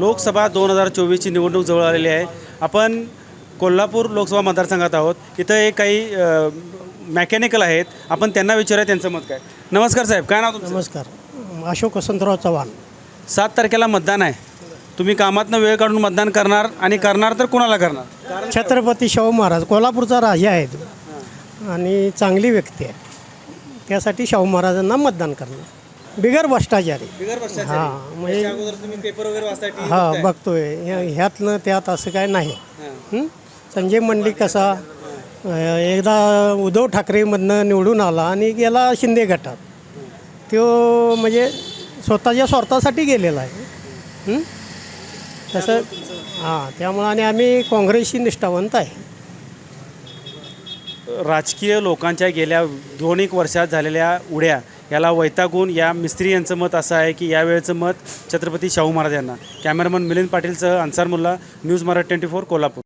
लोकसभा दोन हजार चोवीसची निवडणूक जवळ आलेली आहे. आपण कोल्हापूर लोकसभा मतदारसंघात आहोत. इथं एक काही मॅकॅनिकल आहेत. आपण त्यांना विचारूया त्यांचं मत काय? नमस्कार साहेब काय नाव तुमचं? नमस्कार. अशोक वसंतराव चव्हाण. सात तारखेला मतदान आहे. तुम्ही कामातनं वेळ काढून मतदान करणार आणि करणार तर कोणाला करणार? छत्रपती शाहू महाराज कोल्हापूरचा राजा आहे तो आणि चांगली व्यक्ती आहे. त्यासाठी शाहू महाराजांना मतदान करणार. बिगर भ्रष्टाचारी. हां म्हणजे तुम्ही पेपर वगैरे वाचताय हां बघतोय. ह्या- ह्यातनं त्यात असं काय नाही. हं? संजय मंडलिक कसा अं, एकदा उद्धव ठाकरेमधनं निवडून आला आणि गेला शिंदे गटात. तो म्हणजे स्वतःच्या स्वार्थासाठी गेलेला आहे. हं? तसं हां त्यामुळं आणि आम्ही काँग्रेसशी निष्ठावंत आहे. राजकीय लोकांच्या गेल्या दोन एक वर्षात झालेल्या उड्या याला वैतागून या मिस्त्री यांचं मत असं आहे की यावेळेचं मत छत्रपती शाहू महाराज यांना. Cameraman Milind पाटीलसह Ansar Mulla news Marathi twenty four Kolhapur.